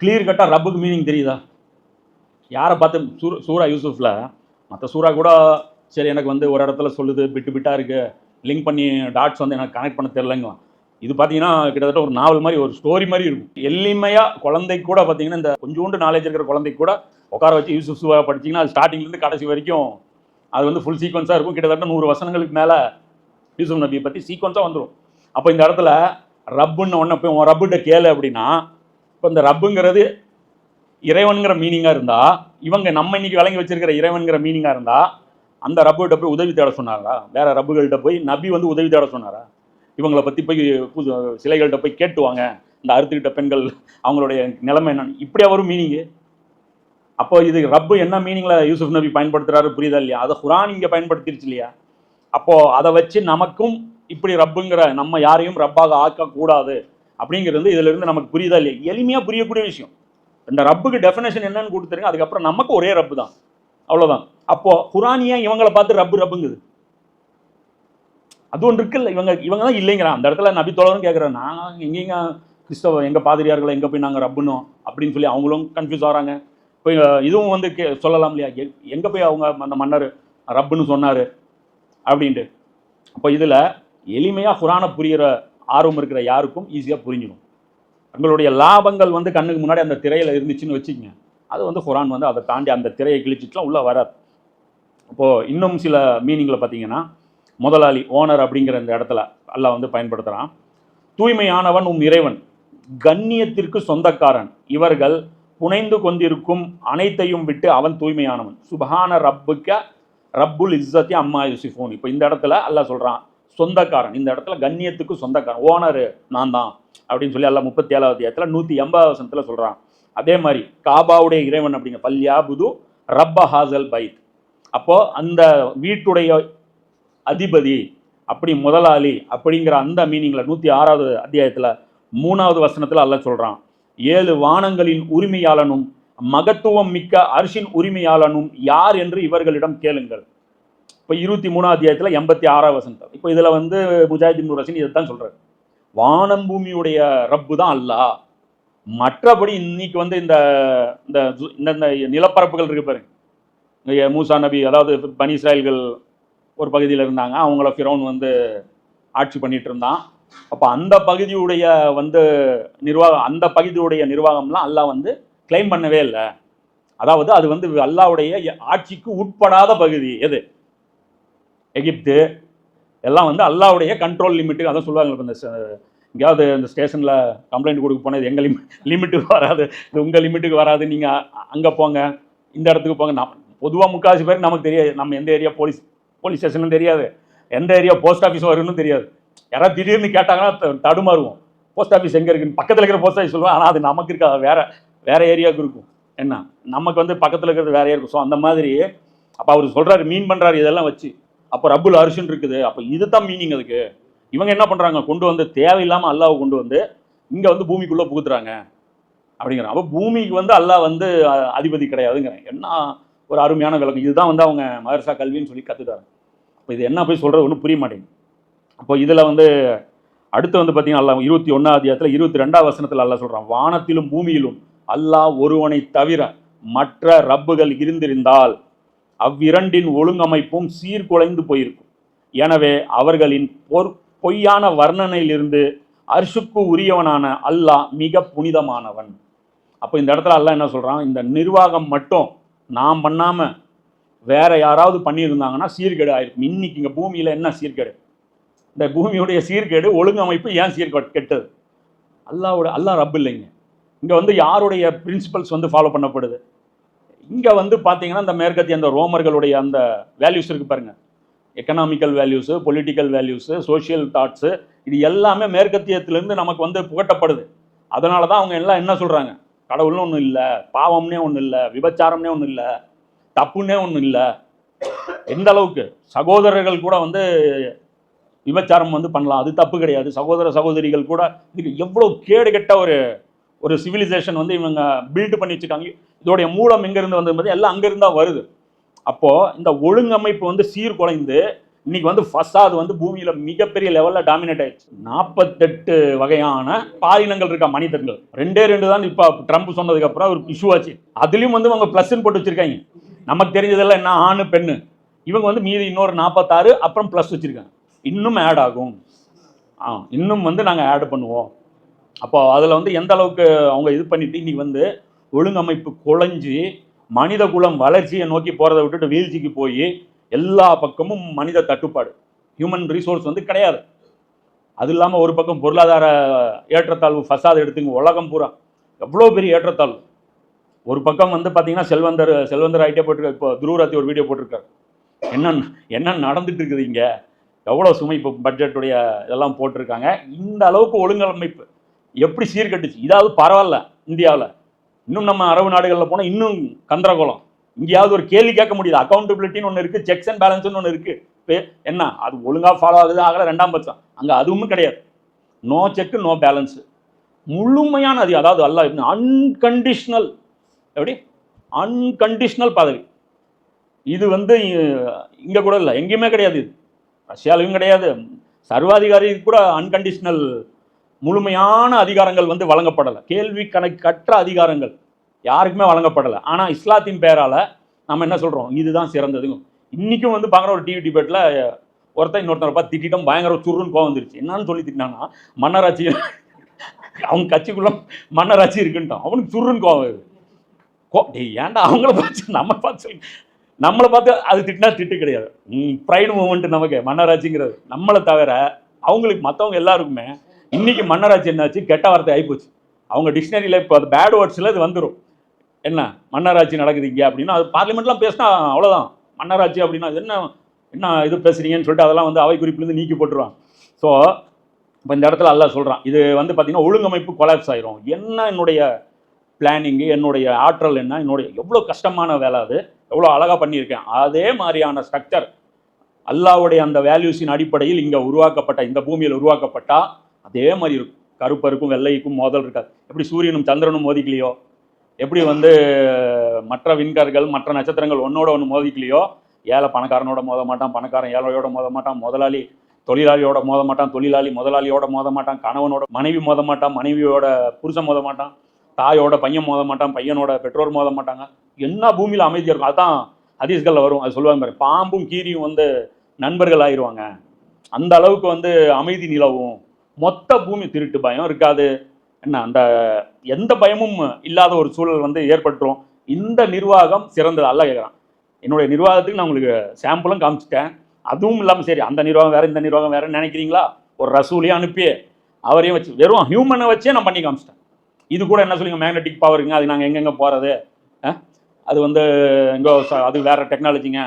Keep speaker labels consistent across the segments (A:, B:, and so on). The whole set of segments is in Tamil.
A: கிளியர் கட்டாக ரப்புக்கு மீனிங் தெரியுதா? யாரை பார்த்து சூர் சூரா யூசுஃபில் மற்ற சூரா கூட சரி எனக்கு வந்து ஒரு இடத்துல சொல்லுது பிட்டு பிட்டாக இருக்குது லிங்க் பண்ணி டாட்ஸ் வந்து எனக்கு கனெக்ட் பண்ண தெரிலங்களாம் இது பார்த்தீங்கன்னா கிட்டத்தட்ட ஒரு நாவல் மாதிரி ஒரு ஸ்டோரி மாதிரி இருக்கும். எளிமையாக குழந்தை கூட பார்த்தீங்கன்னா இந்த கொஞ்சோண்டு நாலேஜ் இருக்கிற குழந்தை கூட உட்கார வச்சு யூசுஃப் சூவா படிச்சீங்கன்னா அது ஸ்டார்டிங்லேருந்து கடைசி வரைக்கும் அது வந்து ஃபுல் சீக்வன்ஸாக இருக்கும். கிட்டத்தட்ட நூறு வசனங்களுக்கு மேலே யூசுஃப் நபியை பற்றி சீக்வன்ஸாக வந்துடும் அப்போ இந்த இடத்துல ரப்புன்னு ஒன்று போய் உன் ரப்புகிட்ட கேளு அப்படின்னா இப்போ இந்த ரப்புங்கிறது இறைவனுங்கிற மீனிங்காக இருந்தால் இவங்க நம்ம இன்னைக்கு விளங்கி வச்சிருக்கிற இறைவனுங்கிற மீனிங்காக இருந்தால் அந்த ரப்புகிட்ட போய் உதவி தேட சொன்னாரா வேற ரப்புகள்கிட்ட போய் நபி வந்து உதவி தேட சொன்னாரா? இவங்களை பற்றி போய் புது சிலைகள்கிட்ட போய் கேட்டுவாங்க இந்த அறுத்துக்கிட்ட பெண்கள் அவங்களுடைய நிலைமை என்னன்னு. இப்படியா வரும் மீனிங்கு அப்போ இது ரப்பு என்ன மீனிங்கில் யூசுப் நபி பயன்படுத்துகிறாரு புரியுதா இல்லையா? அதை குரான் இங்கே பயன்படுத்திருச்சு இல்லையா? அப்போது அதை வச்சு நமக்கும் இப்படி ரப்புங்கிற நம்ம யாரையும் ரப்பாக ஆக்கக்கூடாது. அப்படிங்கிறது வந்து இதுல இருந்து நமக்கு புரியுதா இல்லையா? எளிமையா புரியக்கூடிய விஷயம். இந்த ரப்புக்கு டெஃபினேஷன் என்னன்னு கொடுத்துருங்க அதுக்கப்புறம் நமக்கு ஒரே ரப்பு தான். அவ்வளோதான் அப்போ குரானியா இவங்களை பார்த்து ரப்பு ரப்புங்குது? அது ஒன்று இருக்குல்ல. இவங்க இவங்க தான் இல்லைங்கிறான். அந்த இடத்துல நபி தோழரும் கேட்குறேன் நாங்கள் எங்கேங்க கிறிஸ்தவ எங்கள் பாதிரியார்களை எங்கே போய் நாங்கள் ரப்புனோம் அப்படின்னு சொல்லி அவங்களும் கன்ஃபியூஸ் ஆகிறாங்க இப்போ இதுவும் வந்து கே சொல்லலாம் இல்லையா? எங்கே போய் அவங்க அந்த மன்னர் ரப்புன்னு சொன்னார்? அப்படின்ட்டு. அப்போ இதில் எளிமையாக குரானை புரிகிற ஆர்வம் இருக்கிற யாருக்கும் ஈஸியாக புரிஞ்சிடும். உங்களுடைய லாபங்கள் வந்து கண்ணுக்கு முன்னாடி அந்த திரையில் இருந்துச்சுன்னு வச்சுக்கோங்க. அது வந்து குரான் வந்து அதை தாண்டி அந்த திரையை கிழிச்சிட்டுலாம் உள்ளே வராது. இப்போது இன்னும் சில மீனிங்கில் பார்த்தீங்கன்னா முதலாளி ஓனர் அப்படிங்கிற இந்த இடத்துல அல்லாஹ் வந்து பயன்படுத்துகிறான் தூய்மையானவன் உம் இறைவன் கண்ணியத்திற்கு சொந்தக்காரன். இவர்கள் புனைந்து கொண்டிருக்கும் அனைத்தையும் விட்டு அவன் தூய்மையானவன். சுபஹான ரப்புக்க ரப்புல் இஸ்ஸத்தி அம்மா யூசிஃபோன். இப்போ இந்த இடத்துல அல்லாஹ் சொல்கிறான் சொந்தக்காரன். இந்த இடத்துல கண்ணியத்துக்கு சொந்தக்காரன். ஓனரு நான் தான் அப்படின்னு சொல்லி எல்லாம் முப்பத்தி ஏழாவது இடத்துல நூற்றி எண்பதாவது வசனத்தில் சொல்கிறான் அதே மாதிரி காபாவுடைய இறைவன் அப்படிங்க பல்யா புது ரப்ப ஹாசல் பைத். அப்போது அந்த வீட்டுடைய அதிபதி அப்படி முதலாளி அப்படிங்கிற அந்த மீனிங்கில் நூற்றி ஆறாவது அத்தியாயத்தில் மூணாவது வசனத்தில் அல்ல சொல்கிறான் ஏழு வானங்களின் உரிமையாளனும் மகத்துவம் மிக்க அரிசின் உரிமையாளனும் யார் என்று இவர்களிடம் கேளுங்கள். இப்போ இருபத்தி மூணாம் அத்தியாயத்தில் எண்பத்தி ஆறாவது வசனம் இப்போ இதில் வந்து முஜாஹிதீன் ரசின் இதை தான் சொல்கிறார் வானம் பூமியுடைய ரப்பு தான் அல்லாஹ். மற்றபடி இன்னைக்கு வந்து இந்த இந்த இந்த நிலப்பரப்புகள் இருக்கு பாருங்க. மூசா நபி அதாவது பனி இஸ்ராயல்கள் ஒரு பகுதியில் இருந்தாங்க. அவங்கள ஃபிரௌன் வந்து ஆட்சி பண்ணிட்டு இருந்தான். அப்போ அந்த பகுதியுடைய வந்து நிர்வாகம் அந்த பகுதியுடைய நிர்வாகம்லாம் அல்லாஹ் வந்து கிளைம் பண்ணவே இல்லை. அதாவது அது வந்து அல்லாவுடைய ஆட்சிக்கு உட்படாத பகுதி. எது? எகிப்து எல்லாம் வந்து அல்லாவுடைய கண்ட்ரோல் லிமிட்டு அதான் சொல்லுவாங்க. இந்த எங்கேயாவது இந்த ஸ்டேஷனில் கம்ப்ளைண்ட் கொடுக்க போனது எங்கள் லிமிட் லிமிட்டுக்கு வராது. இது உங்கள் லிமிட்டுக்கு வராது. நீங்கள் அங்கே போங்க. இந்த இடத்துக்கு போங்க. நம் பொதுவாக முக்கால்வாசி பேர் நமக்கு தெரியாது. நம்ம எந்த ஏரியா போலீஸ் போலீஸ் ஸ்டேஷனும் தெரியாது. எந்த ஏரியா போஸ்ட் ஆஃபீஸ் வரும்னு தெரியாது. யாராவது திடீர்னு கேட்டாங்கன்னா த- தடுமாறுவோம். போஸ்ட் ஆஃபீஸ் எங்கே இருக்குன்னு? பக்கத்தில் இருக்கிற போஸ்ட் ஆஃபீஸ் சொல்லுவோம் ஆனால் அது நமக்கு இருக்காது. வேறு வேறு ஏரியாவுக்கு இருக்கும். என்ன? நமக்கு வந்து பக்கத்தில் இருக்கிறது வேறையாக இருக்கும். ஸோ அந்த மாதிரி அப்போ அவர் சொல்கிறாரு மீன் பண்ணுறாரு இதெல்லாம் வச்சு. அப்போ ரப்புல் அரிசின்னு இருக்குது. அப்போ இதுதான் மீனிங் அதுக்கு. இவங்க என்ன பண்ணுறாங்க கொண்டு வந்து தேவையில்லாமல் அல்லாவை கொண்டு வந்து இங்கே வந்து பூமிக்குள்ளே புகுத்துறாங்க. அப்படிங்கிறான் அப்போ பூமிக்கு வந்து அல்லாஹ் வந்து அதிபதி கிடையாதுங்கிறேன் என்ன ஒரு அருமையான விளக்கம். இதுதான் வந்து அவங்க மதரசா கல்வின்னு சொல்லி கற்றுக்காரு அப்போ இது என்ன போய் சொல்கிறது ஒன்றும் புரிய மாட்டேங்குது. அப்போ இதில் வந்து அடுத்து வந்து பார்த்தீங்கன்னா அல்லா இருபத்தி ஒன்றாம் அதிகாரத்தில் இருபத்தி ரெண்டாம் வசனத்தில் அல்லாஹ் சொல்கிறான் வானத்திலும் பூமியிலும் அல்லாஹ் ஒருவனை தவிர மற்ற ரப்புகள் இருந்திருந்தால் அவ்விரண்டின் ஒழுங்கமைப்பும் சீர்குலைந்து போயிருக்கும். எனவே அவர்களின் பொற் பொய்யான வர்ணனையிலிருந்து அர்ஷுக்கு உரியவனான அல்லாஹ் மிக புனிதமானவன். அப்போ இந்த இடத்துல அல்லாஹ் என்ன சொல்கிறான் இந்த நிர்வாகம் மட்டும் நாம் பண்ணாமல் வேற யாராவது பண்ணியிருந்தாங்கன்னா சீர்கேடு ஆயிருக்கும். இன்னைக்கு இங்கே பூமியில் என்ன சீர்கேடு? இந்த பூமியுடைய சீர்கேடு ஒழுங்கமைப்பு ஏன் சீர்கேடு கெட்டது? அல்லாவோட அல்லாஹ் ரப்பு இல்லைங்க. இங்கே வந்து யாருடைய பிரின்சிபல்ஸ் வந்து ஃபாலோ பண்ணப்படுது? இங்கே வந்து பார்த்தீங்கன்னா இந்த மேற்கத்திய அந்த ரோமர்களுடைய அந்த வேல்யூஸ் இருக்குது பாருங்கள் economical values political values social thoughts இது எல்லாமே மேற்கத்தியத்திலேருந்து நமக்கு வந்து புகட்டப்படுது. அதனால தான் அவங்க எல்லாம் என்ன சொல்கிறாங்க கடவுள்னு ஒன்றும் இல்லை பாவம்னே ஒன்றும் இல்லை விபச்சாரம்னே ஒன்றும் இல்லை தப்புன்னே ஒன்றும் இல்லை. எந்த அளவுக்கு? சகோதரர்கள் கூட வந்து விபச்சாரம் வந்து பண்ணலாம். அது தப்பு கிடையாது. சகோதர சகோதரிகள் கூட இதுக்கு எவ்வளோ கேடு கெட்ட ஒரு ஒரு சிவிலைசேஷன் வந்து இவங்க பில்டு பண்ணி வச்சுருக்காங்க இதோடைய மூலம் எங்கேருந்து வந்தது எல்லாம் அங்கேருந்து தான் வருது. அப்போது இந்த ஒழுங்கமைப்பு வந்து சீர்குலைந்து இன்னைக்கு வந்து ஃபசாத் வந்து பூமியில் மிகப்பெரிய லெவலில் டாமினேட் ஆயிடுச்சு. நாற்பத்தெட்டு வகையான பாலினங்கள் இருக்கா மனிதர்கள். ரெண்டே ரெண்டு தான் இப்போ ட்ரம்ப் சொன்னதுக்கு அப்புறம் ஒரு இஷ்யூ ஆச்சு. அதுலேயும் வந்து அவங்க ப்ளஸ்ன்னு போட்டு வச்சுருக்காங்க. நமக்கு தெரிஞ்சதெல்லாம் என்ன? ஆணு பெண்ணு. இவங்க வந்து மீதி இன்னொரு நாற்பத்தாறு அப்புறம் ப்ளஸ் வச்சுருக்காங்க. இன்னும் ஆட் ஆகும். ஆ இன்னும் வந்து நாங்கள் ஆட் பண்ணுவோம். அப்போ அதில் வந்து எந்த அளவுக்கு அவங்க இது பண்ணிட்டு இன்னைக்கு வந்து ஒழுங்கமைப்பு குலைஞ்சி மனித குலம் வளர்ச்சியை நோக்கி போகிறத விட்டுட்டு வீழ்ச்சிக்கு போய் எல்லா பக்கமும் மனித தட்டுப்பாடு. ஹியூமன் ரிசோர்ஸ் வந்து கிடையாது. அது இல்லாமல் ஒரு பக்கம் பொருளாதார ஏற்றத்தாழ்வு ஃபசாது எடுத்துங்க உலகம் பூரா. எவ்வளோ பெரிய ஏற்றத்தாழ்வு. ஒரு பக்கம் வந்து பார்த்தீங்கன்னா செல்வந்தர் செல்வந்தர் ஐடியா போட்டிருக்க இப்போ துருவராத்தி ஒரு வீடியோ போட்டிருக்காரு. என்ன என்ன நடந்துட்டு இருக்குது இங்கே? எவ்வளோ சுமை இப்போ பட்ஜெட்டுடைய இதெல்லாம் போட்டிருக்காங்க. இந்த அளவுக்கு ஒழுங்கமைப்பு. எப்படி சீர்கட்டுச்சு? இதாவது பரவாயில்ல இந்தியாவில். இன்னும் நம்ம அரபு நாடுகளில் போனால் இன்னும் கந்தரகோலம் இங்கேயாவது ஒரு கேள்வி கேட்க முடியுது. அக்கௌண்டபிலிட்டின்னு ஒன்று இருக்குது செக்ஸ் அண்ட் பேலன்ஸ்னு ஒன்று இருக்குது இப்போ என்ன? அது ஒழுங்காக ஃபாலோ ஆகுது ஆகலை ரெண்டாம் பட்சம். அங்கே அதுவும் கிடையாது. நோ செக்கு நோ பேலன்ஸு முழுமையான அது அதாவது அல்ல அன்கண்டிஷ்னல் எப்படி? அன்கண்டிஷ்னல் பதவி. இது வந்து இங்கே கூட இல்லை எங்கேயுமே கிடையாது இது. ரஷ்யாலையும் கிடையாது. சர்வாதிகாரி கூட அன்கண்டிஷ்னல் முழுமையான அதிகாரங்கள் வந்து வழங்கப்படலை. கேள்வி கணக்கற்ற அதிகாரங்கள் யாருக்குமே வழங்கப்படலை. ஆனால் இஸ்லாத்தின் பேரால் நம்ம என்ன சொல்கிறோம் இதுதான் சிறந்ததுங்க இன்றைக்கும் வந்து பார்க்குற ஒரு டிவி டிபேட்டில் ஒருத்தன் இன்னொருத்தரை பார்த்து திட்டிட்டோம். பயங்கர சுருன்னு கோவம் வந்துருச்சு. என்னன்னு சொல்லி திட்டினாங்கன்னா மன்னராட்சி அவங்க கட்சிக்குள்ள மன்னராட்சி இருக்குன்ட்டான். அவனுக்கு சுருன்னு கோவம் வருது. கோ ஏன்டா அவங்கள பார்த்து நம்ம பார்த்து நம்மளை பார்த்து அது திட்டினா திட்டு கிடையாது. ப்ரைடு மூமெண்ட் நமக்கு. மன்னராட்சிங்கிறது நம்மளை தவிர அவங்களுக்கு மற்றவங்க எல்லாருக்குமே இன்னைக்கு மன்னராட்சி என்னாச்சு? கெட்ட வார்த்தை ஆகிப்போச்சு அவங்க டிக்ஷனரியில் இப்போ அது பேட் வேர்ட்ஸில் இது வந்துடும் என்ன? மன்னராட்சி நடக்குது இங்கே அப்படின்னா அது பார்லிமெண்ட்லாம் பேசினா அவ்வளோதான் மன்னராட்சி அப்படின்னா அது என்ன என்ன இது பேசுறீங்கன்னு சொல்லிட்டு அதெல்லாம் வந்து அவை குறிப்பிலேருந்து நீக்கி போட்டுருவாங்க. ஸோ இப்போ இந்த இடத்துல அல்ல சொல்கிறான் இது வந்து பார்த்திங்கன்னா ஒழுங்கமைப்பு கொலாப்ஸ் ஆயிரும். என்ன என்னுடைய பிளானிங்கு என்னுடைய ஆற்றல் என்ன? என்னுடைய எவ்வளோ கஷ்டமான வேலை அது? எவ்வளோ அழகாக பண்ணியிருக்கேன். அதே மாதிரியான ஸ்ட்ரக்சர் அல்லாவுடைய அந்த வேல்யூஸின் அடிப்படையில் இங்கே உருவாக்கப்பட்ட இந்த பூமியில் உருவாக்கப்பட்டா அதே மாதிரி இருக்கும். கருப்பருக்கும் வெள்ளைக்கும் மோதல் இருக்காது எப்படி சூரியனும் சந்திரனும் மோதிக்கலையோ? எப்படி வந்து மற்ற விண்கர்கள் மற்ற நட்சத்திரங்கள் ஒன்னோட ஒன்று மோதிக்கலையோ? ஏழை பணக்காரனோட மோத மாட்டான் பணக்காரன் ஏழையோட மோத மாட்டான் முதலாளி தொழிலாளியோட மோத மாட்டான் தொழிலாளி முதலாளியோட மோத மாட்டான் கணவனோட மனைவி மோத மாட்டான் மனைவியோட புருஷன் மோத மாட்டான் தாயோட பையன் மோத மாட்டான் பையனோட பெற்றோர் மோத மாட்டாங்க. என்ன பூமியில் அமைதியாக இருக்கும். அதுதான் ஹதீஸ்களில் வரும். அது சொல்லுவாங்க பாரு பாம்பும் கீரியும் வந்து நண்பர்கள் ஆயிடுவாங்க அந்த அளவுக்கு வந்து அமைதி நிலவும். மொத்த பூமி திருட்டு பயம் இருக்காது. என்ன அந்த எந்த பயமும் இல்லாத ஒரு சூழல் வந்து ஏற்பட்டுரும். இந்த நிர்வாகம் சிறந்தது. அல்ல கேட்குறான் என்னுடைய நிர்வாகத்துக்கு நான் உங்களுக்கு சாம்பிளும் காமிச்சிட்டேன். அதுவும் இல்லாமல் சரி அந்த நிர்வாகம் வேறு இந்த நிர்வாகம் வேறு நினைக்கிறீங்களா? ஒரு ரசூலையும் அனுப்பி அவரையும் வச்சு வெறும் ஹியூமனை வச்சே நான் பண்ணி காமிச்சிட்டேன். இது கூட என்ன சொல்லுங்க மேக்னெட்டிக் பவருங்க அது நாங்கள் எங்கெங்கே போகிறது அது வந்து எங்கோ அது வேறு டெக்னாலஜிங்க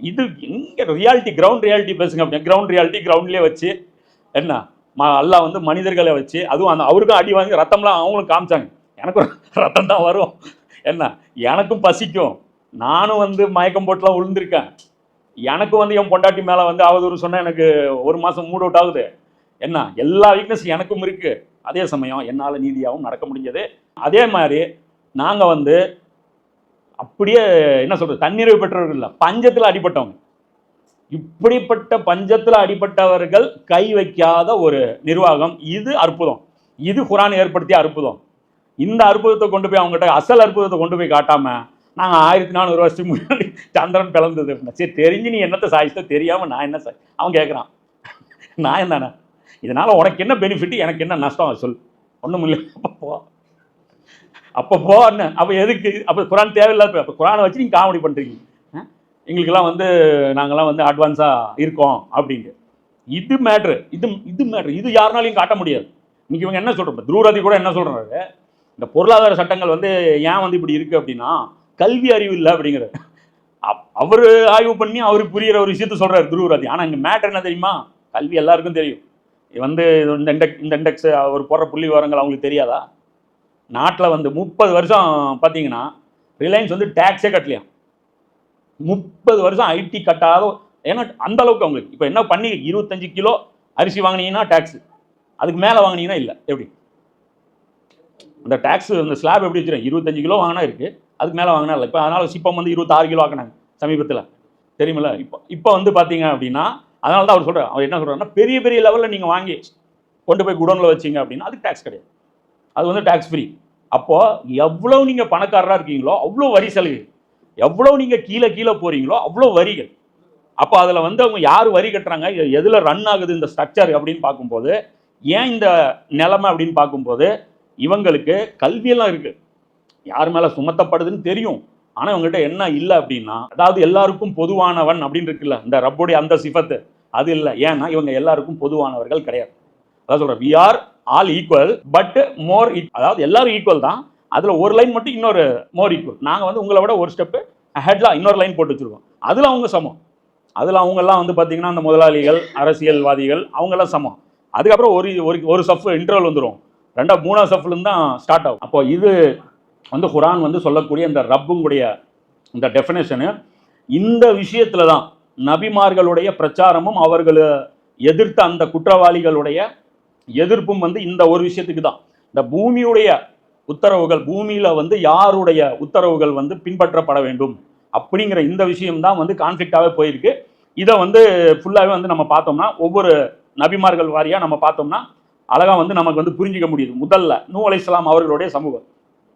A: இது எங்கே ரியாலிட்டி கிரவுண்ட் ரியாலிட்டி பேசுங்க அப்படின்னா கிரவுண்ட் ரியாலிட்டி கிரவுண்ட்லேயே வச்சு என்ன? அல்லாஹ் வந்து மனிதர்களை வச்சு அதுவும் அந்த அவருக்கும் அடி வாங்கி ரத்தம்லாம் அவங்களும் காமிச்சாங்க. எனக்கும் ரத்தம் தான் வரும். என்ன? எனக்கும் பசிக்கும். நானும் வந்து மயக்கம் போட்டுலாம் விழுந்திருக்கேன் எனக்கு வந்து என் பொண்டாட்டி மேலே வந்து அவதூறு சொன்னால் எனக்கு ஒரு மாதம் மூட் அவுட் ஆகுது. என்ன? எல்லா வீக்னஸ் எனக்கும் இருக்குது அதே சமயம் என்னால் நீதியாகவும் நடக்க முடிஞ்சது. அதே மாதிரி நாங்கள் வந்து அப்படியே என்ன சொல்கிறது தன்னிறைவு பெற்றவர்கள் இல்லை பஞ்சத்தில் அடிபட்டவங்க. இப்படிப்பட்ட பஞ்சத்தில் அடிபட்டவர்கள் கை வைக்காத ஒரு நிர்வாகம். இது அற்புதம். இது குரான் ஏற்படுத்திய அற்புதம். இந்த அற்புதத்தை கொண்டு போய் அவங்ககிட்ட அசல் அற்புதத்தை கொண்டு போய் காட்டாம நாங்கள் ஆயிரத்தி நானூறு வருஷத்துக்கு முன்னாடி சந்திரன் பிளந்தது சரி தெரிஞ்சு நீ என்னத்தை சாய்ச்சோ தெரியாமல் நான் என்ன சாய் அவன் கேட்குறான் நான் என்னண்ணே? இதனால் உனக்கு என்ன பெனிஃபிட் எனக்கு என்ன நஷ்டம்? சொல் ஒன்றும் இல்லை. அப்போ போ. அப்போ போ என்ன அப்போ எதுக்கு? அப்போ குரான் தேவையில்லாத அப்போ குரானை வச்சு நீங்கள் காமெடி பண்ணுறீங்க எங்களுக்கெல்லாம் வந்து நாங்கள்லாம் வந்து அட்வான்ஸாக இருக்கோம் அப்படின்ட்டு. இது மேட்ரு இது இது மேட்ரு இது யாருனாலையும் காட்ட முடியாது. இன்றைக்கி இவங்க என்ன சொல்கிறோம் துரூரதி கூட என்ன சொல்கிறாரு இந்த பொருளாதார சட்டங்கள் வந்து ஏன் வந்து இப்படி இருக்குது அப்படின்னா கல்வி அறிவு இல்லை அப்படிங்கிறது அவர் ஆய்வு பண்ணி அவருக்கு புரிகிற ஒரு விஷயத்த சொல்கிறார் துருவராதி ஆனால் இங்கே மேட்டர் என்ன தெரியுமா? கல்வி எல்லாருக்கும் தெரியும். இது வந்து இந்த இண்டெக் இந்த இண்டெக்ஸ் அவர் போடுற புள்ளி விவரங்கள் அவங்களுக்கு தெரியாதா? நாட்டில் வந்து முப்பது வருஷம் பார்த்தீங்கன்னா ரிலையன்ஸ் வந்து டேக்ஸே கட்டலையாம். முப்பது வருஷம் ஐடி கட்டாத ஏன்னா அந்த அளவுக்கு அவங்களுக்கு. இப்போ என்ன பண்ணி இருபத்தஞ்சு கிலோ அரிசி வாங்கினீங்கன்னா டேக்ஸ் அதுக்கு மேலே வாங்கினீங்கன்னா இல்லை. எப்படி? அந்த டேக்ஸ் அந்த ஸ்லாப் எப்படி வச்சுருக்கோம் இருபத்தஞ்சு கிலோ வாங்கினா இருக்குது அதுக்கு மேலே வாங்கினா இல்லை. இப்போ அதனால் சிப்பம் வந்து இருபத்தாறு கிலோ ஆக்கினாங்க சமீபத்தில். தெரியுமில்ல? இப்போ இப்போ வந்து பார்த்தீங்க அப்படின்னா அதனால தான் அவர் சொல்கிறார் அவர் என்ன சொல்கிறாருன்னா பெரிய பெரிய லெவலில் நீங்கள் வாங்கி கொண்டு போய் குடோனில் வச்சீங்க அப்படின்னா அதுக்கு டேக்ஸ் கிடையாது. அது வந்து டேக்ஸ் ஃப்ரீ அப்போது எவ்வளோ நீங்கள் பணக்காரராக இருக்கீங்களோ அவ்வளோ வரி சலுகை எவ்வளோ நீங்கள் கீழே கீழே போகிறீங்களோ அவ்வளோ வரிகள். அப்போ அதில் வந்து அவங்க யார் வரி கட்டுறாங்க? எதில் ரன் ஆகுது இந்த ஸ்ட்ரக்சர் அப்படின்னு பார்க்கும்போது ஏன் இந்த நிலைமை அப்படின்னு பார்க்கும்போது இவங்களுக்கு கல்வியெல்லாம் இருக்குது யார் மேலே சுமத்தப்படுதுன்னு தெரியும். ஆனால் இவங்ககிட்ட என்ன இல்லை அப்படின்னா அதாவது எல்லாருக்கும் பொதுவானவன் அப்படின்னு இருக்குல்ல இந்த ரப்புடைய அந்த சிஃபத்து அது இல்லை. ஏன்னா இவங்க எல்லாருக்கும் பொதுவானவர்கள் கிடையாது. அதாவது சொல்கிறேன் we are all equal but more அதாவது எல்லாரும் ஈக்குவல் தான். அதில் ஒரு லைன் மட்டும் இன்னொரு மோர் ஈக்குவல் நாங்கள் வந்து உங்களை விட ஒரு ஸ்டெப்பு ஹெட்ல இன்னொரு லைன் போட்டு வச்சுருக்கோம். அதில் அவங்க சமம். அதில் அவங்கெல்லாம் வந்து பார்த்திங்கன்னா அந்த முதலாளிகள் அரசியல்வாதிகள் அவங்கெல்லாம் சமம். அதுக்கப்புறம் ஒரு ஒரு ஒரு சஃப் இன்டர்வல் வந்துடும் ரெண்டா மூணாவது சஃப்லேருந்து தான் ஸ்டார்ட் ஆகும். அப்போ இது வந்து குரான் வந்து சொல்லக்கூடிய இந்த ரப்புங்குடைய இந்த டெஃபினேஷனு இந்த விஷயத்தில் தான் நபிமார்களுடைய பிரச்சாரமும் அவர்களை எதிர்த்த அந்த குற்றவாளிகளுடைய எதிர்ப்பும் வந்து இந்த ஒரு விஷயத்துக்கு தான். இந்த பூமியுடைய உத்தரவுகள் பூமியில் வந்து யாருடைய உத்தரவுகள் வந்து பின்பற்றப்பட வேண்டும்? அப்படிங்கிற இந்த விஷயம்தான் வந்து கான்ஃப்ளிக்டாகவே போயிருக்கு. இதை வந்து ஃபுல்லாகவே வந்து நம்ம பார்த்தோம்னா ஒவ்வொரு நபிமார்கள் வாரியாக நம்ம பார்த்தோம்னா அழகாக வந்து நமக்கு வந்து புரிஞ்சிக்க முடியுது. முதல்ல நூ இஸ்லாம் அவர்களுடைய சமூகம்.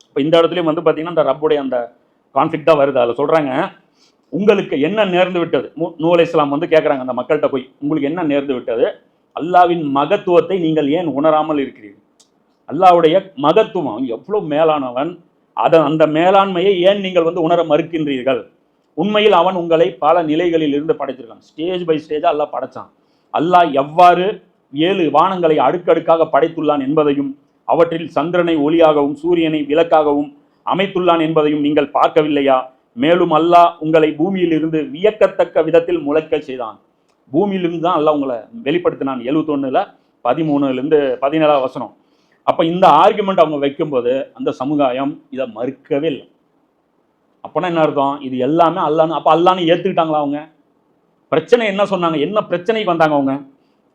A: இப்போ இந்த இடத்துலையும் வந்து பார்த்தீங்கன்னா இந்த ரப்புடைய அந்த கான்ஃப்ளிக் தான் வருது. அதில் சொல்கிறாங்க உங்களுக்கு என்ன நேர்ந்து விட்டது? நூ- நூ இஸ்லாம் வந்து கேட்குறாங்க அந்த மக்கள்கிட்ட போய் உங்களுக்கு என்ன நேர்ந்து விட்டது? அல்லாவின் மகத்துவத்தை நீங்கள் ஏன் உணராமல் இருக்கிறீர்கள்? அல்லாவுடைய மகத்துவம் எவ்வளோ மேலானவன் அதை அந்த மேலாண்மையை ஏன் நீங்கள் வந்து உணர மறுக்கின்றீர்கள்? உண்மையில் அவன் உங்களை பல நிலைகளில் இருந்து படைத்திருக்கான் ஸ்டேஜ் பை ஸ்டேஜாக அல்லாஹ் படைச்சான். அல்லாஹ் எவ்வாறு ஏழு வானங்களை அடுக்கடுக்காக படைத்துள்ளான் என்பதையும் அவற்றில் சந்திரனை ஒளியாகவும் சூரியனை விளக்காகவும் அமைத்துள்ளான் என்பதையும் நீங்கள் பார்க்கவில்லையா? மேலும் அல்லாஹ் உங்களை பூமியிலிருந்து வியக்கத்தக்க விதத்தில் முளைக்க செய்தான். பூமியிலிருந்து தான் அல்லாஹ் உங்களை வெளிப்படுத்தினான். எழுபத்தொன்னுல பதிமூணுலேருந்து பதினேழாவது வசனம். அப்போ இந்த ஆர்குமெண்ட் அவங்க வைக்கும்போது அந்த சமுதாயம் இதை மறுக்கவே இல்லை. அப்போனா என்ன அர்த்தம்? இது எல்லாமே அல்லான்னு அப்போ அல்லான்னு ஏற்றுக்கிட்டாங்களா அவங்க? பிரச்சனை என்ன சொன்னாங்க? என்ன பிரச்சனைக்கு வந்தாங்க அவங்க?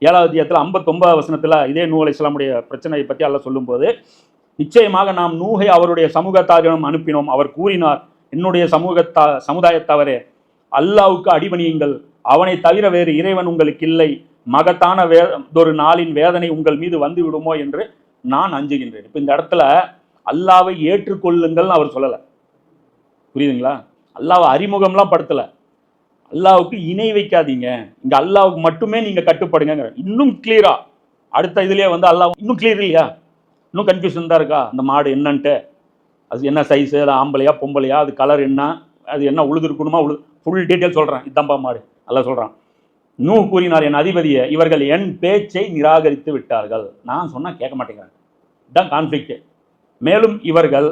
A: ஏழாவது தியத்தில் ஐம்பத்தொன்பது வசனத்தில் இதே நூலை இஸ்லாமுடைய பிரச்சனையை பற்றி அல்ல சொல்லும்போது நிச்சயமாக நாம் நூகை அவருடைய சமூகத்தாரிடம் அனுப்பினோம். அவர் கூறினார் என்னுடைய சமூகத்தா சமுதாயத்தவரே அல்லாவுக்கு அடிபணியுங்கள். அவனை தவிர வேறு இறைவன் உங்களுக்கு இல்லை. மகத்தான வே ஒரு நாளின் வேதனை உங்கள் மீது வந்து விடுமோ? என்று நான் அஞ்சுகின்றேன். இப்போ இந்த இடத்துல அல்லாவை ஏற்றுக்கொள்ளுங்கள்னு அவர் சொல்லலை. புரியுதுங்களா? அல்லாவை அறிமுகம்லாம் படுத்தலை. அல்லாவுக்கு இணை வைக்காதீங்க. இங்கே அல்லாவுக்கு மட்டுமே நீங்கள் கட்டுப்படுங்க இன்னும் கிளியராக அடுத்த இதுலேயே வந்து அல்லாஹ் இன்னும் கிளியர் இல்லையா? இன்னும் கன்ஃபியூஷன் தான் இருக்கா? அந்த மாடு என்னன்ட்டு? அது என்ன சைஸு அது ஆம்பளையா பொம்பளையா? அது கலர் என்ன? அது என்ன உழுது இருக்கணுமா? உழு ஃபுல் டீட்டெயில் சொல்கிறேன் இதாம்பா மாடு. நல்லா சொல்கிறான் நூ கூறினார் என் அதிபதியை இவர்கள் என் பேச்சை நிராகரித்து விட்டார்கள். நான் சொன்னால் கேட்க மாட்டேங்கிறாங்க. தான் கான்ஃப்ளிக்ட் மேலும் இவர்கள்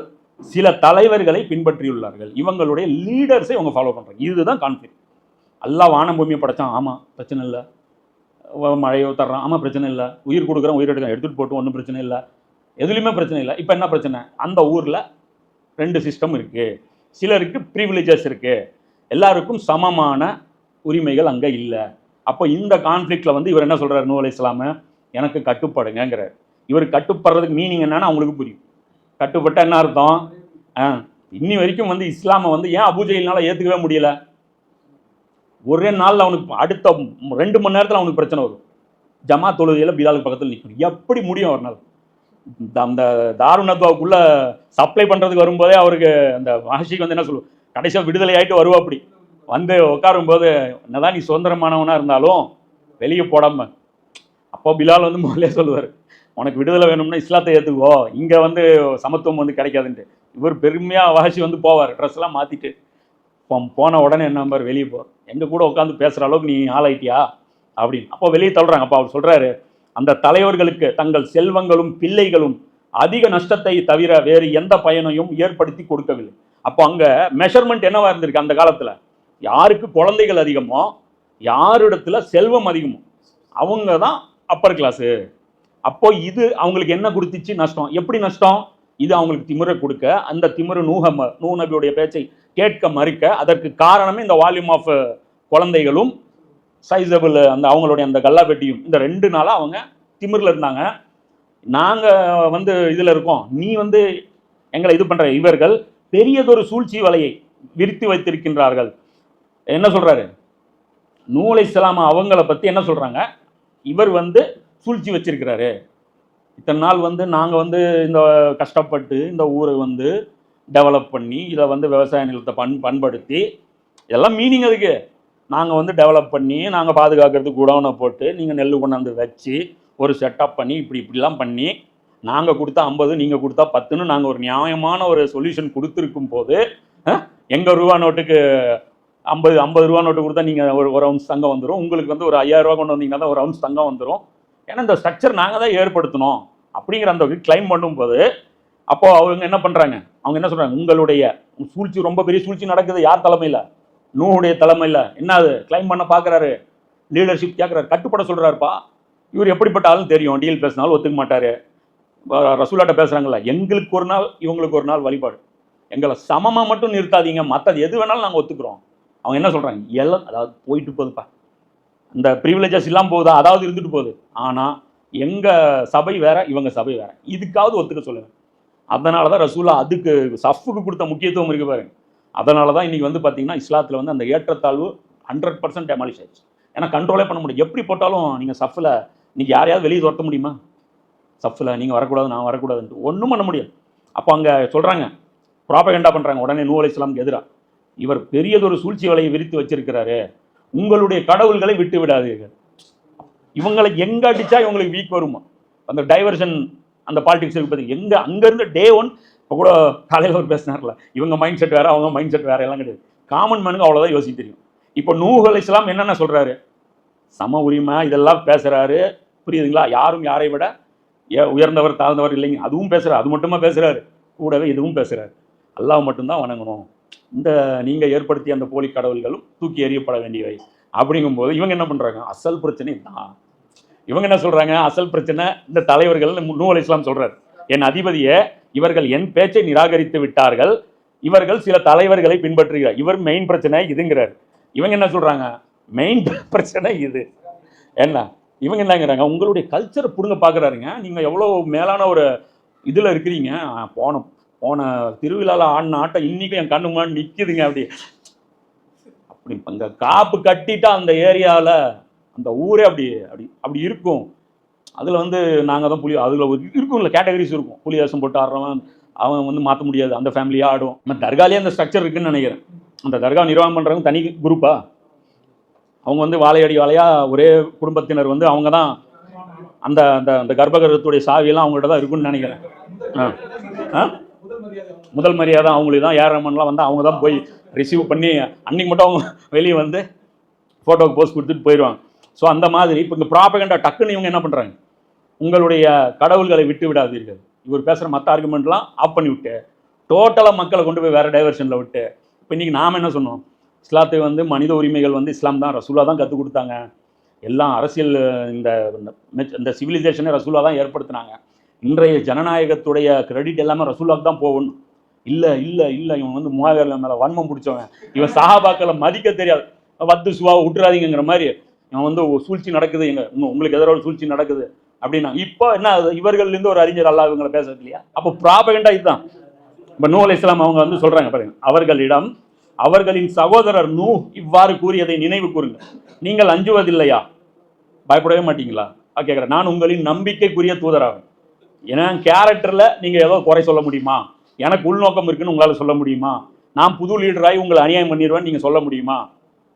A: சில தலைவர்களை பின்பற்றியுள்ளார்கள். இவங்களுடைய லீடர்ஸை இவங்க ஃபாலோ பண்ணுறாங்க இதுதான் கான்ஃப்ளிக்ட் எல்லாம் வானம் பூமியை படைச்சான். ஆமாம் பிரச்சனை இல்லை. மழையோ தர்றான். ஆமாம் பிரச்சனை இல்லை. உயிர் கொடுக்குறேன் உயிர் எடுக்கிறேன். எடுத்துகிட்டு போட்டு ஒன்றும் பிரச்சனை இல்லை. எதுலேயுமே பிரச்சனை இல்லை. இப்போ என்ன பிரச்சனை? அந்த ஊரில் ரெண்டு சிஸ்டம் இருக்குது சிலருக்கு ப்ரிவிலேஜஸ் இருக்குது எல்லாருக்கும் சமமான உரிமைகள் அங்கே இல்லை. அப்போ இந்த கான்ஃப்ளிக்டில் வந்து இவர் என்ன சொல்கிறார் அலி இஸ்லாம? எனக்கு கட்டுப்படுங்கிறார் இவர் கட்டுப்படுறதுக்கு மீனிங் என்னன்னு அவங்களுக்கு புரியும். கட்டுப்பட்ட என்ன அர்த்தம்? ஆ இன்னி வரைக்கும் வந்து இஸ்லாமை வந்து ஏன் அபூஜையினால ஏற்றுக்கவே முடியல? ஒரே நாளில் அவனுக்கு அடுத்த ரெண்டு மணி நேரத்தில் அவனுக்கு பிரச்சனை வரும். ஜமா தொழுகையில் பிலாலுக்கு பக்கத்தில் நிற்கணும் எப்படி முடியும் அவர்னால இந்த- அந்த தாருணத்துவாவுக்குள்ள சப்ளை பண்ணுறதுக்கு வரும்போதே அவருக்கு அந்த மகர்ஷிக்கு வந்து என்ன சொல்லுவோம் கடைசியாக விடுதலை ஆகிட்டு வருவா அப்படி வந்து உட்காரும்போது என்னதான் நீ சுதந்திரமானவனாக இருந்தாலும் வெளியே போடாம. அப்போ பிலால் வந்து முதல்ல சொல்லுவார் உனக்கு விடுதலை வேணும்னா இஸ்லாத்தை ஏற்றுக்குவோ இங்கே வந்து சமத்துவம் வந்து கிடைக்காதுன்ட்டு. இவர் பெருமையாக வாசி வந்து போவார் ட்ரெஸ்லாம் மாற்றிட்டு போன உடனே என்ன நம்பர் வெளியே போ. எங்கள் கூட உட்காந்து பேசுகிற அளவுக்கு நீ ஆளாயிட்டியா? அப்படின்னு. அப்போ வெளியே தள்ளுறாங்க. அப்போ அவர் சொல்கிறாரு அந்த தலைவர்களுக்கு தங்கள் செல்வங்களும் பிள்ளைகளும் அதிக நஷ்டத்தை தவிர வேறு எந்த பயனையும் ஏற்படுத்தி கொடுக்கவில்லை. அப்போ அங்கே மெஷர்மெண்ட் என்னவா இருந்திருக்கு அந்த காலத்தில்? யாருக்கு குழந்தைகள் அதிகமோ யாரிடத்துல செல்வம் அதிகமோ அவங்க தான் அப்பர் கிளாஸு அப்போ இது அவங்களுக்கு என்ன கொடுத்துச்சு? நஷ்டம். எப்படி நஷ்டம்? இது அவங்களுக்கு திமிரை கொடுக்க அந்த திமிரு நூக நூ நபியுடைய பேச்சை கேட்க மறுக்க அதற்கு காரணமே இந்த வால்யூம் ஆஃப் குழந்தைகளும் சைசபிள் அந்த அவங்களுடைய அந்த கல்லாப்பெட்டியும். இந்த ரெண்டு நாளாக அவங்க திமிரில் இருந்தாங்க. நாங்கள் வந்து இதில் இருக்கோம். நீ வந்து எங்களை இது பண்ணுற இவர்கள் பெரியதொரு சூழ்ச்சி வலையை விரித்து வைத்திருக்கின்றார்கள். என்ன சொல்கிறாரு நூலை இஸ்லாமா அவங்கள பற்றி என்ன சொல்கிறாங்க இவர் வந்து சூழ்ச்சி வச்சிருக்கிறாரு. இத்தனை நாள் வந்து நாங்கள் வந்து இந்த கஷ்டப்பட்டு இந்த ஊரை வந்து டெவலப் பண்ணி இதை வந்து விவசாய நிலத்தை பண் பண்படுத்தி இதெல்லாம் மீனிங் அதுக்கு. நாங்கள் வந்து டெவலப் பண்ணி நாங்கள் பாதுகாக்கிறதுக்கு குடோனை போட்டு நீங்கள் நெல் கொண்டாந்து வச்சு ஒரு செட்டப் பண்ணி இப்படி இப்படிலாம் பண்ணி நாங்கள் கொடுத்தா ஐம்பது நீங்கள் கொடுத்தா பத்துன்னு நாங்கள் ஒரு நியாயமான ஒரு சொல்யூஷன் கொடுத்துருக்கும் போது எங்கள் ரூபா நோட்டுக்கு ஐம்பது ஐம்பது ரூபா நோட்டு கொடுத்தா நீங்கள் ஒரு ஒரு அவுன்ஸ் தங்கம் வந்துடும் உங்களுக்கு வந்து ஒரு ஐயாயிரம் ரூபா கொண்டு வந்தீங்கன்னா தான் ஒரு அவுன்ஸ் தங்கம் வந்துடும் ஏன்னா இந்த ஸ்ட்ரக்சர் நாங்கள் தான் ஏற்படுத்தணும். அப்படிங்கிற அந்த கிளைம் பண்ணும்போது அப்போ அவங்க என்ன பண்ணுறாங்க அவங்க என்ன சொல்கிறாங்க உங்களுடைய சூழ்ச்சி ரொம்ப பெரிய சூழ்ச்சி நடக்குது. யார் தலைமையில்? நூடைய தலைமையில். என்ன அது? கிளைம் பண்ண பார்க்குறாரு லீடர்ஷிப் கேட்குறாரு கட்டுப்பட சொல்கிறாருப்பா இவர் எப்படிப்பட்ட ஆளும் தெரியும். டீல் பேசினாலும் ஒத்துக்க மாட்டார். ரசூலாட்ட பேசுகிறாங்களா எங்களுக்கு ஒரு நாள் இவங்களுக்கு ஒரு நாள் வழிபாடு. எங்களை சமமாக மட்டும் நிறுத்தாதீங்க. மற்றது எது வேணாலும் நாங்கள் ஒத்துக்கிறோம். அவங்க என்ன சொல்கிறாங்க எல்லாம் அதாவது போயிட்டு போகுதுப்பா. இந்த ப்ரிவிலேஜஸ் இல்லாமல் போகுதா? அதாவது இருந்துட்டு போகுது. ஆனால் எங்கள் சபை வேற இவங்க சபை வேற. இதுக்காவது ஒத்துக்க சொல்லுவேன் அதனால தான் ரசூலா அதுக்கு சஃப்புக்கு கொடுத்த முக்கியத்துவம் இருக்கு பாருங்க. அதனால தான் இன்றைக்கி வந்து பார்த்தீங்கன்னா இஸ்லாத்தில் வந்து அந்த ஏற்றத்தாழ்வு ஹண்ட்ரட் பர்சன்ட் டெமாலிஷ் ஆயிடுச்சு. ஏன்னா கண்ட்ரோலே பண்ண முடியும் எப்படி போட்டாலும் நீங்கள் சஃபில் இன்றைக்கி யாரையாவது வெளியே துரத்த முடியுமா? சஃப்பில் நீங்கள் வரக்கூடாது நான் வரக்கூடாதுன்ட்டு. ஒன்றும் பண்ண முடியாது. அப்போ அங்கே சொல்கிறாங்க ப்ராப்பகண்டா பண்ணுறாங்க உடனே நூல் இஸ்லாமுக்கு எதிராக இவர் பெரியதொரு சூழ்ச்சி வலையை விரித்து வச்சிருக்கிறாரு. உங்களுடைய கடவுள்களை விட்டு விடாதீர்கள். இவங்களை எங்க அடிச்சா இவங்களுக்கு வீக் வருமா? அந்த டைவர்ஷன் அந்த பாலிடிக்ஸ் இருக்கு பார்த்தீங்க எங்க அங்கேருந்து டே ஒன் இப்போ கூட காலையில் ஒரு பேசினார்ல இவங்க மைண்ட் செட் வேற அவங்க மைண்ட் செட் வேற எல்லாம் கிடையாது. காமன் மேனுக்கு அவ்வளோதான் யோசிக்க தெரியும். இப்போ நூகலை இஸ்லாம் என்னென்ன சொல்றாரு? சம உரிமை இதெல்லாம் பேசுறாரு. புரியுதுங்களா? யாரும் யாரை விட ஏ- உயர்ந்தவர் தாழ்ந்தவர் இல்லைங்க. அதுவும் பேசுறாரு. அது மட்டுமா பேசுறாரு? கூடவே இதுவும் பேசுறாரு. அல்லாஹ் மட்டும்தான் வணங்கணும். இந்த நீங்கள் ஏற்படுத்திய அந்த போலி கடவுள்களும் தூக்கி எறியப்பட வேண்டியவை. அப்படிங்கும்போது இவங்க என்ன பண்றாங்க? அசல் பிரச்சனை தான் இவங்க என்ன சொல்றாங்க? அசல் பிரச்சனை இந்த தலைவர்கள் நூல் இஸ்லாம் சொல்றாரு. என் அதிபதியை இவர்கள் என் பேச்சை நிராகரித்து விட்டார்கள். இவர்கள் சில தலைவர்களை பின்பற்றுகிறார். இவர் மெயின் பிரச்சனை இதுங்கிறார். இவங்க என்ன சொல்றாங்க? மெயின் பிரச்சனை இது. என்ன? இவங்க என்னங்கிறாங்க உங்களுடைய கல்ச்சரை பிடுங்க பார்க்குறாருங்க நீங்க எவ்வளோ மேலான ஒரு இதுல இருக்கிறீங்க. போனோம். போன திருவிழாவில் ஆடின ஆட்டம் இன்றைக்கும் என் கண்ணு முன்னாடி நிற்கிதுங்க அப்படி. அப்படி அங்கே காப்பு கட்டிட்டா அந்த ஏரியாவில் அந்த ஊரே அப்படி அப்படி அப்படி இருக்கும். அதில் வந்து நாங்கள் தான் புலி அதில் இருக்கும்ல கேட்டகரிஸ் இருக்கும். புலியாசம் போட்டு ஆடுறவன் அவன் வந்து மாற்ற முடியாது. அந்த ஃபேமிலியாக ஆடும். நம்ம தர்காலே அந்த ஸ்ட்ரக்சர் இருக்குன்னு நினைக்கிறேன். அந்த தர்கா நிர்வாகம் பண்ணுறவங்க தனி குரூப்பா அவங்க வந்து வாழையடி வாழையாக ஒரே குடும்பத்தினர் வந்து அவங்க தான் அந்த அந்த அந்த கர்ப்பகிரகத்துடைய சாவியெல்லாம் அவங்கள்ட்ட தான் இருக்குன்னு நினைக்கிறேன். ஆ. ஆ? முதல் மரியாதை அவங்களுக்கு. தான். ஏஆர் ரமன்லாம் வந்து அவங்க தான் போய் ரிசீவ் பண்ணி அன்னைக்கு மட்டும் அவங்க வெளியே வந்து ஃபோட்டோக்கு போஸ்ட் கொடுத்துட்டு போயிடுவாங்க. ஸோ அந்த மாதிரி இப்போ இந்த ப்ராப்பகண்டா டக்குன்னு இவங்க என்ன பண்ணுறாங்க உங்களுடைய கடவுள்களை விட்டு விடாதீர்கள். இவர் பேசுகிற மற்ற ஆர்குமெண்ட்லாம் ஆஃப் பண்ணி விட்டு டோட்டலாக மக்களை கொண்டு போய் வேறு டைவர்ஷனில் விட்டு இப்போ இன்றைக்கி நாம் என்ன சொன்னோம்? இஸ்லாத்தை வந்து மனித உரிமைகள் வந்து இஸ்லாம் தான் ரசூலா தான் கற்றுக் கொடுத்தாங்க. எல்லாம் அரசியல் இந்த இந்த- இந்த சிவிலைசேஷனை ரசூலா தான் ஏற்படுத்தினாங்க. இன்றைய ஜனநாயகத்துடைய கிரெடிட் எல்லாமே ரசூலாக்கு தான் போகணும். இல்லை இல்லை இல்லை இவன் வந்து மூவாயிரம் மேலே வன்மம் பிடிச்சவன். இவன் சஹாபாக்களை மதிக்க தெரியாது. வத்து சுவா விட்டுறாதீங்கிற மாதிரி இவன் வந்து ஒரு சூழ்ச்சி நடக்குது. எங்க உங்க- உங்களுக்கு எதிராக ஒரு சூழ்ச்சி நடக்குது. அப்படின்னா இப்போ என்ன ஆகுது? இவர்கள்லேருந்து ஒரு அறிஞர் அல்லாஹ் இவங்களை பேசுறது இல்லையா? அப்போ ப்ராபகண்டா இதுதான். இப்போ நூ இஸ்லாம் அவங்க வந்து சொல்றாங்க பாருங்க. அவர்களிடம் அவர்களின் சகோதரர் நூ இவ்வாறு கூறியதை நினைவு கூறுங்க நீங்கள் அஞ்சுவதில்லையா? பயப்படவே மாட்டீங்களா? கேட்குறேன் நான் உங்களின் நம்பிக்கைக்குரிய தூதராகும். ஏன்னா கேரக்டரில் நீங்கள் ஏதோ குறை சொல்ல முடியுமா? எனக்கு உள்நோக்கம் இருக்குன்னு உங்களால் சொல்ல முடியுமா? நான் புது லீடராகி உங்களை அநியாயம் பண்ணிடுவேன்னு நீங்கள் சொல்ல முடியுமா?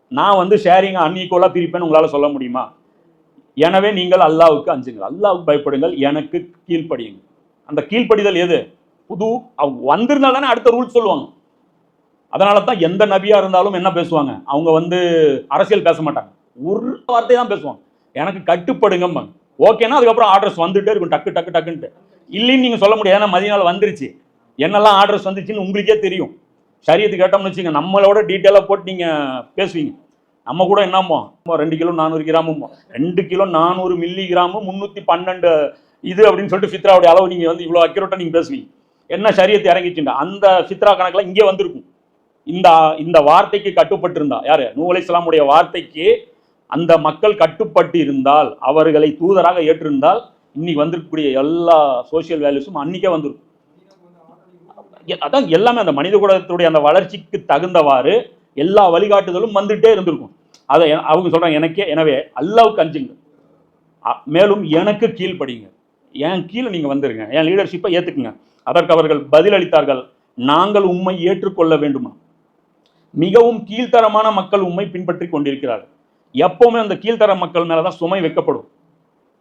A: நான் வந்து ஷேரிங் அன்ஈக்குவலாக பிரிப்பேன்னு உங்களால் சொல்ல முடியுமா? எனவே நீங்கள் அல்லாவுக்கு அஞ்சுங்கள். அல்லாவுக்கு பயப்படுங்கள் எனக்கு கீழ்ப்படியுங்கள். அந்த கீழ்ப்படிதல் எது? புது அவங்க வந்திருந்தால் தானே அடுத்த ரூல்ஸ் சொல்லுவாங்க. அதனால தான் எந்த நபியாக இருந்தாலும் என்ன பேசுவாங்க? அவங்க வந்து அரசியல் பேச மாட்டாங்க. ஒரு வார்த்தை தான் பேசுவாங்க. எனக்கு கட்டுப்படுங்கம்பாங்க. ஓகேன்னா அதுக்கப்புறம் ஆர்டர்ஸ் வந்துட்டே இருக்கும். டக்கு டக்கு டக்குன்ட்டு. இல்லைன்னு நீங்கள் சொல்ல முடியாது. ஏன்னா மதிய வந்துருச்சு. என்னெல்லாம் ஆர்டர்ஸ் வந்துச்சுன்னு உங்களுக்கே தெரியும். சரியத்து கேட்டோம்னு வச்சுங்க நம்மளோட டீட்டெயிலாக போட்டு நீங்கள் பேசுவீங்க. நம்ம கூட என்னமோ ரெண்டு கிலோ நானூறு கிராமும் ரெண்டு கிலோ நானூறு மில்லி கிராமு முந்நூற்றி பன்னெண்டு இது அப்படின்னு சொல்லிட்டு ஃபித்ராவுடைய அளவு நீங்கள் வந்து இவ்வளோ அக்யூரேட்டாக நீங்கள் பேசுவீங்க. என்ன சரியத்தை இறங்கிச்சுண்டா? அந்த ஃபித்ரா கணக்கில் இங்கே வந்திருக்கும். இந்த இந்த வார்த்தைக்கு கட்டுப்பட்டு இருந்தா யாரு? நூ வார்த்தைக்கு அந்த மக்கள் கட்டுப்பட்டு இருந்தால் அவர்களை தூதராக ஏற்றிருந்தால் இன்னைக்கு வந்திருக்கக்கூடிய எல்லா சோஷியல் வேல்யூஸும் அன்னைக்கே வந்திருக்கும். எ- அதான் எல்லாமே அந்த மனித குலத்துடைய அந்த வளர்ச்சிக்கு தகுந்தவாறு எல்லா வழிகாட்டுதலும் வந்துட்டே இருந்திருக்கும். அதை அவங்க சொல்றாங்க எனக்கே எனவே அல்லாவுக்கு அஞ்சுங்க அ- மேலும் எனக்கு கீழ்ப்படிங்க என் கீழே நீங்க வந்துருங்க. என் லீடர்ஷிப்பை ஏத்துக்குங்க. அதற்கு அவர்கள் பதிலளித்தார்கள் நாங்கள் உம்மை ஏற்றுக்கொள்ள வேண்டுமா? மிகவும் கீழ்த்தரமான மக்கள் உண்மை பின்பற்றி கொண்டிருக்கிறார்கள். எப்போவுமே அந்த கீழ்த்தர மக்கள் மேலே தான் சுமை வைக்கப்படும்.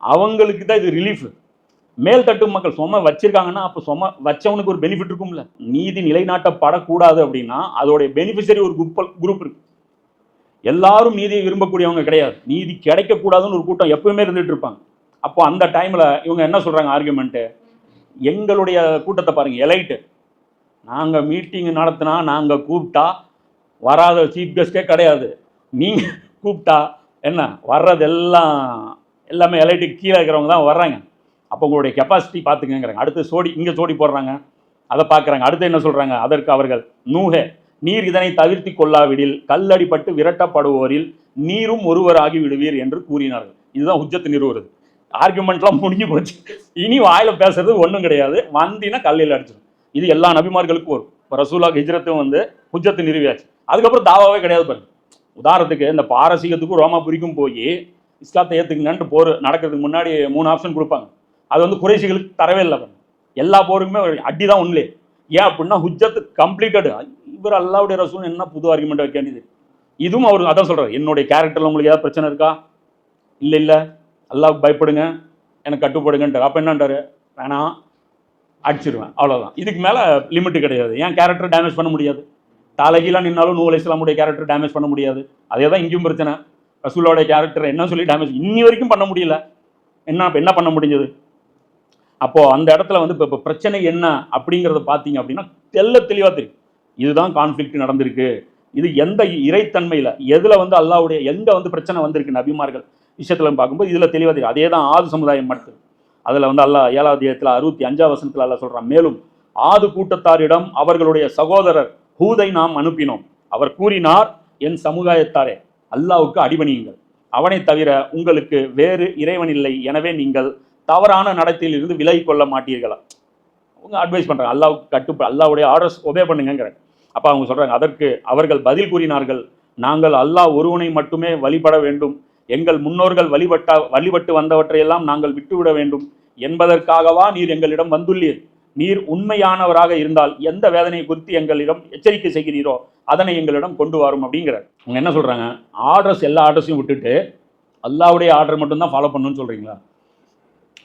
A: அவங்களுக்கு தான் இது ரிலீஃபு மேல்தட்டு மக்கள் சுமை வச்சிருக்காங்கன்னா அப்போ சுமை வச்சவனுக்கு ஒரு பெனிஃபிட் இருக்கும்ல. நீதி நிலைநாட்டப்படக்கூடாது அப்படின்னா அதோடைய பெனிஃபிஷரி ஒரு குரூப் குரூப் இருக்கு. எல்லாரும் நீதியை விரும்பக்கூடியவங்க கிடையாது. நீதி கிடைக்கக்கூடாதுன்னு ஒரு கூட்டம் எப்பவுமே இருந்துட்டு இருப்பாங்க. அப்போ அந்த டைமில் இவங்க என்ன சொல்கிறாங்க ஆர்குமெண்ட்டு எங்களுடைய கூட்டத்தை பாருங்க எலைட்டு நாங்கள் மீட்டிங் நடத்தினா நாங்கள் கூப்பிட்டா வராத சீஃப் கெஸ்டே கிடையாது. நீங்கள் கூப்பிட்டா என்ன? வர்றதெல்லாம் எல்லாமே எலைட்டுக்கு கீழே இருக்கிறவங்க தான் வர்றாங்க. அப்போ உங்களுடைய கெப்பாசிட்டி பார்த்துக்கங்கிறாங்க. அடுத்து சோடி இங்கே சோடி போடுறாங்க. அதை பார்க்குறாங்க. அடுத்து என்ன சொல்கிறாங்க அதற்கு அவர்கள் நூஹே நீர் இதனை தவிர்த்து கொள்ளாவிடில் கல்லடிப்பட்டு விரட்டப்படுவோரில் நீரும் ஒருவராகி விடுவீர் என்று கூறினார்கள். இதுதான் உச்சத்து நிறுவுறது. ஆர்குமெண்ட்லாம் முடிஞ்சு போச்சு. இனி வாயில் பேசுறது ஒன்றும் கிடையாது. வந்தினா கல்லில் அடிச்சிடும் இது எல்லா நபிமார்களுக்கும் வரும். இப்போ ரசூலா ஹிஜ்ரத்தும் வந்து ஹுஜ்ஜத்து நிறுவியாச்சு. அதுக்கப்புறம் தாவாவே கிடையாது பாருங்க. உதாரணத்துக்கு இந்த பாரசீகத்துக்கும் ரோமாபுரிக்கும் போய் இஸ்லாத்தை ஏற்றுக்குங்கன்ட்டு போர் நடக்கிறதுக்கு முன்னாடி மூணு ஆப்ஷன் கொடுப்பாங்க. அது வந்து குறைசிகளுக்கு தரவே இல்லை எல்லா போருக்குமே அடி தான் ஒன்லே ஏன் அப்படின்னா ஹுஜத் கம்ப்ளீட்டடு இவர் அல்லாவுடைய ரசூல் என்ன புது ஆர்குமெண்ட் வைக்க வேண்டியது? இதுவும் அவர் அதான் சொல்கிறார் என்னுடைய கேரக்டரில் உங்களுக்கு ஏதாவது பிரச்சனை இருக்கா? இல்லை இல்லை. அல்லாவுக்கு பயப்படுங்க. எனக்கு கட்டுப்படுங்கன்றார் அப்போ என்னன்றாரு வேணாம். அடிச்சிருவேன். அவ்வளோதான் இதுக்கு மேலே லிமிட் கிடையாது. ஏன் கேரக்டர் டேமேஜ் பண்ண முடியாது? தலைகீழாக நின்னாலும் நூல் இஸ்லாமுடைய கேரக்டர் டேமேஜ் பண்ண முடியாது. அதே தான் இங்கேயும் பிரச்சனை. ரசூலோடைய கேரக்டர் என்ன சொல்லி டேமேஜ் இன்னி வரைக்கும் பண்ண முடியல. என்ன என்ன பண்ண முடிஞ்சது? அப்போது அந்த இடத்துல வந்து இப்போ இப்போ பிரச்சனை என்ன அப்படிங்கிறத பார்த்தீங்க அப்படின்னா தெல்ல தெளிவாக தெரியும். இதுதான் கான்ஃப்ளிக்ட் நடந்திருக்கு. இது எந்த இறைத்தன்மையில் எதில் வந்து அல்லாவுடைய எங்கே வந்து பிரச்சனை வந்திருக்கு நபிமார்கள் விஷயத்தில் பார்க்கும்போது இதில் தெளிவாக தெரியும். அதே தான் ஆது சமுதாயம் மட்டும். அதில் வந்து அல்லாஹ் ஏழாவது அத்தியாயத்தில் அறுபத்தி அஞ்சாவது வசனத்தில் அல்லா சொல்கிறான் மேலும் ஆது கூட்டத்தாரிடம் அவர்களுடைய சகோதரர் ஹூதை நாம் அனுப்பினோம். அவர் கூறினார் என் சமுதாயத்தாரே அல்லாவுக்கு அடிபணியுங்கள். அவனை தவிர உங்களுக்கு வேறு இறைவன் இல்லை. எனவே நீங்கள் தவறான நடத்தில் இருந்து விலகி கொள்ள மாட்டீர்களா? அவங்க அட்வைஸ் பண்றாங்க. அல்லாவுக்கு கட்டு அல்லாவுடைய ஆர்டர்ஸ் ஒபே பண்ணுங்கிறாங்க அப்போ அவங்க சொல்றாங்க அதற்கு அவர்கள் பதில் கூறினார்கள். நாங்கள் அல்லாஹ் ஒருவனை மட்டுமே வழிபட வேண்டும். எங்கள் முன்னோர்கள் வழிபட்ட வழிபட்டு வந்தவற்றையெல்லாம் நாங்கள் விட்டுவிட வேண்டும். என்பதற்காகவா நீர் எங்களிடம் வந்துள்ளீர்? நீர் உண்மையானவராக இருந்தால் எந்த வேதனை குறித்து எங்களிடம் எச்சரிக்கை செய்கிறீரோ அதனை எங்களிடம் கொண்டு வரும் அப்படிங்கிறார். அவங்க என்ன சொல்கிறாங்க ஆர்டர்ஸ் எல்லா ஆர்டர்ஸையும் விட்டுட்டு அல்லாவுடைய ஆர்டர் மட்டும்தான் ஃபாலோ பண்ணுன்னு சொல்கிறீங்களா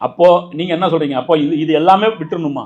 A: அப்போது நீங்கள் என்ன சொல்கிறீங்க அப்போ இது இது எல்லாமே விட்டுருணுமா